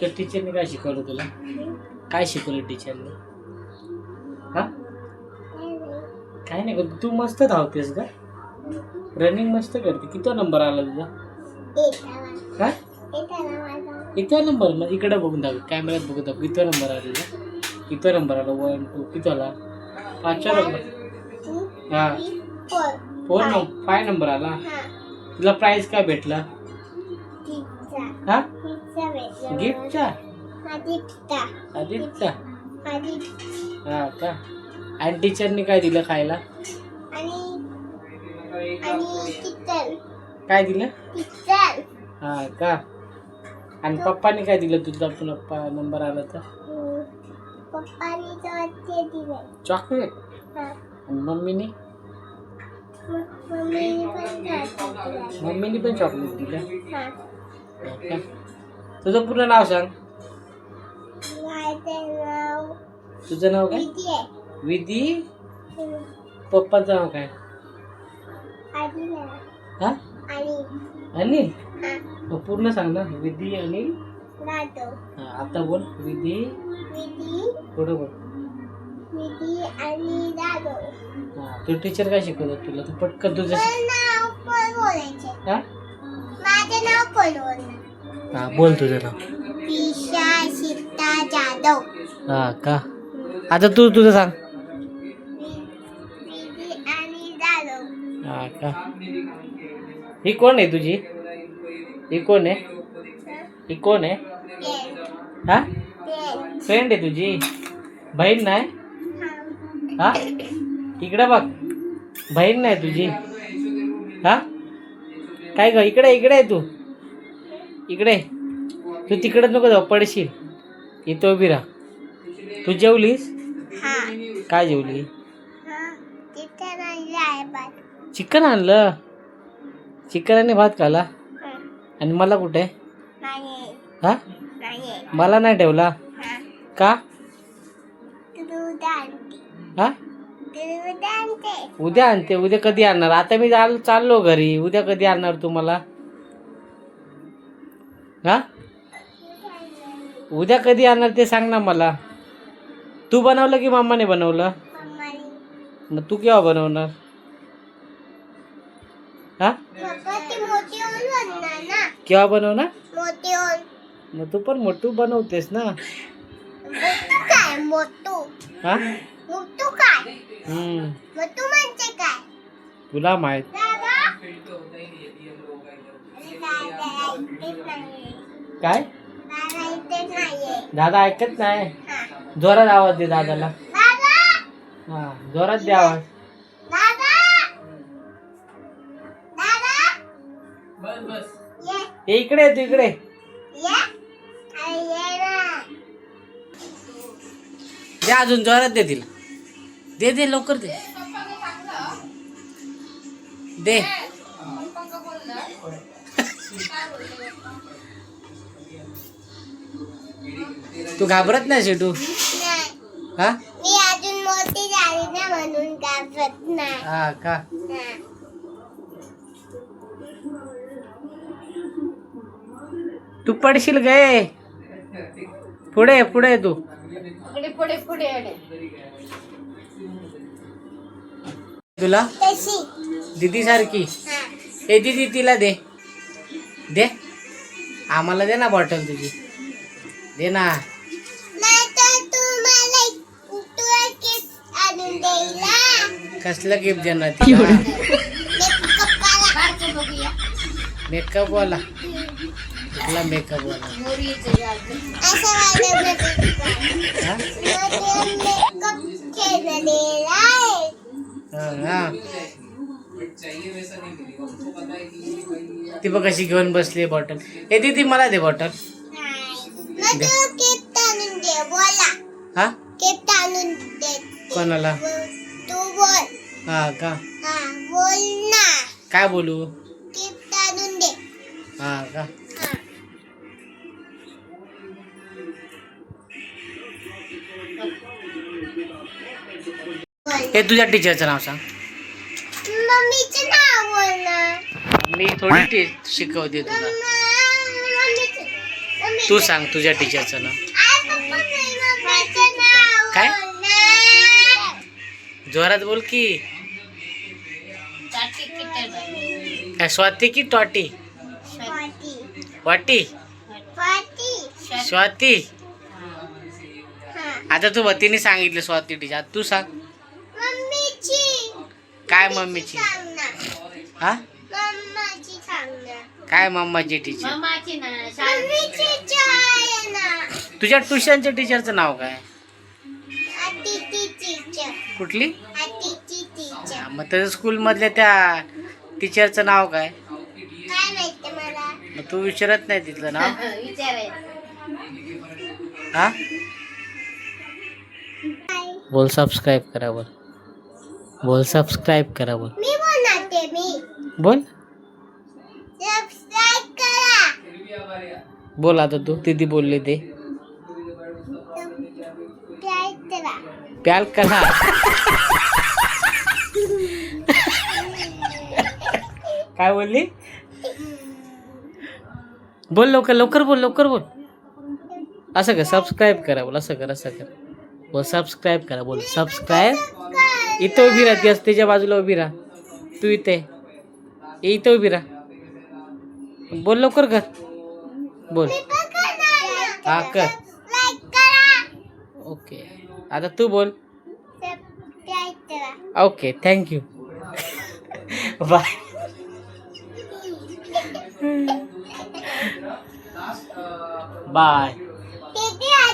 तर टीचरने काय शिकवलं तुला? काय शिकवलं टीचरने हा? काय नाही करत तू मस्त धावतेस का रनिंग मस्त करते. किती नंबर आला तुझा? हा? नंबर मग इकडे बघून दाखव. कॅमेऱ्यात बघून दाखव. किती नंबर आला तुझा? किती नंबर आला? वन टू किती आला? पाचवा नंबर हा. फोर नंबर फाय नंबर आला. तुला प्राइस काय भेटला? हा? गिफ्टचा आदित्यचा हा का? आणि टीचरने काय दिलं खायला? काय दिलं? हा का? आणि पप्पाने काय दिलं तुझा? पप्पा नंबर आला तर? पप्पानी चॉकलेट दिले. चॉकलेट हा. आणि मम्मीने? मम्मीने पण चॉकलेट दिले. मम्मीने पण चॉकलेट दिलं? तुझं पूर्ण नाव सांग. माझं नाव तुझं नाव काय? विधी आहे. विधी? पप्पाचं नाव काय? हा? आणि अनिल? हा. मग पूर्ण सांग ना. विधी अनिल? हा आता बोल. विधी? विधी. पुढं बोल. विधी आणि राहतो हा तू टीचर काय शिकवतात तुला? तू पटकन तुझं माझं नाव पण बोलायचे हा? माझं नाव पण बोलणार हा बोल तुझं नाव. सीता जाधव. हा का? आता तू तुझं सांग. विधी आणि जाधव. हा का? ही कोण आहे तुझी? ही कोण आहे? ही कोण आहे? पेन हा? पेन फ्रेंड आहे तुझी? बहीण नाही? हा हा? इकडे बघ. बहीण नाही तुझी? हा? काय ग इकडे इकडे आहे तू? इकडे. तू तिकडे नको जाऊ पडशील. इथं उभी राहा. तू जेवलीस? हा. काय जेवली? हा चिकन आणलं चिकन आणि भात खाला. आणि मला कुठे? नाही. हा? नाही. मला नाही ठेवला? का? हा? उद्या आणते. उद्या कधी आणणार? आता मी चाल चाललो घरी. उद्या कधी आणणार तू मला हा? उद्या कधी आणणार ते सांग ना मला. तू बनवलं की मामाने बनवलं? मम्माने मग तू केव्हा बनवणार? हा? केव्हा बनवणार? मग तू पण मोठू बनवतेस ना. हा? म्हणजे तुला माहीत दादा अरे दादा ऐकत नाहीये काय? दादा ऐकत नाहीये. दादा ऐकत नाही? हा. जोरात आवाज दे दादाला. दादा! हा जोरात दे आवाज. दादा! दादा! ये. इकडे आहे तू इकडे ये. अरे ये ना. दे अजून जोरात दे तिला. दे दे लवकर दे. दे. तू घाबरत नाही शेटू हा? मी अजून मोठी झाली ना म्हणून घाबरत नाही. हा का? हा. तू पडशील गे. पुढे पुढे तू. पुढे पुढे तुला? तशी. दीदी सारखी हा. ए दीदी तिला दे. दे. आम्हाला दे ना बॉटल तुझी. दे ना. तू कसलं गिफ्ट देणार बघूया मेकअप वाला कुठला मेकअप वाला असं माझं मेकअप हा? मेकअप केलेला आहे हा, हा. ती बघ कशी घेऊन बसली बॉटल ए दीदी मला दे बॉटल हा? कोणाला? तू बोल. हा का? हा बोल ना. काय बोलू? हा का? हा. हे तुझ्या टीचरचं नाव सांग. मम्मीचं नाव बोल ना मी थोडी टी शिकवते तुला. तू सांग तुझ्या टीचरचं नाव. काय? जोरात बोल की. काय स्वाती की टॉटी? वाटी? स्वाती. आता तू भतीने सांगितलं स्वाती टीचर. तू सांग. काय मम्मीची? हा? काय मम्माची टीचर मम्मीची चाय ना. तुझ्या ट्युशनच्या टीचरचं नाव काय? कुठली? मग त्याच्या स्कूलमधल्या त्या टीचरचं नाव काय? काय माहिती मला? मग तू विचारत नाही तिथलं नाव? हा? बोल सबस्क्राईब करा बोल. बोल सबस्क्राईब करा बोल. मी बनवते मी. बोल. सबस्क्राईब करा. बोल आता तू दीदी बोलले ते. प्याल करा. काय बोलली? बोल लवकर लवकर बोल लवकर बोल. असं कर सबस्क्राईब करा बोल असं कर असं कर. बोल सबस्क्राईब करा बोल सबस्क्राईब इथं उभी राहा ती त्याच्या बाजूला उभी राहा. तू इथे. ये इथं उभी राहा. बोल लवकर कर बोल. हा कर. ओके. आता तू बोल. Okay thank you bye bye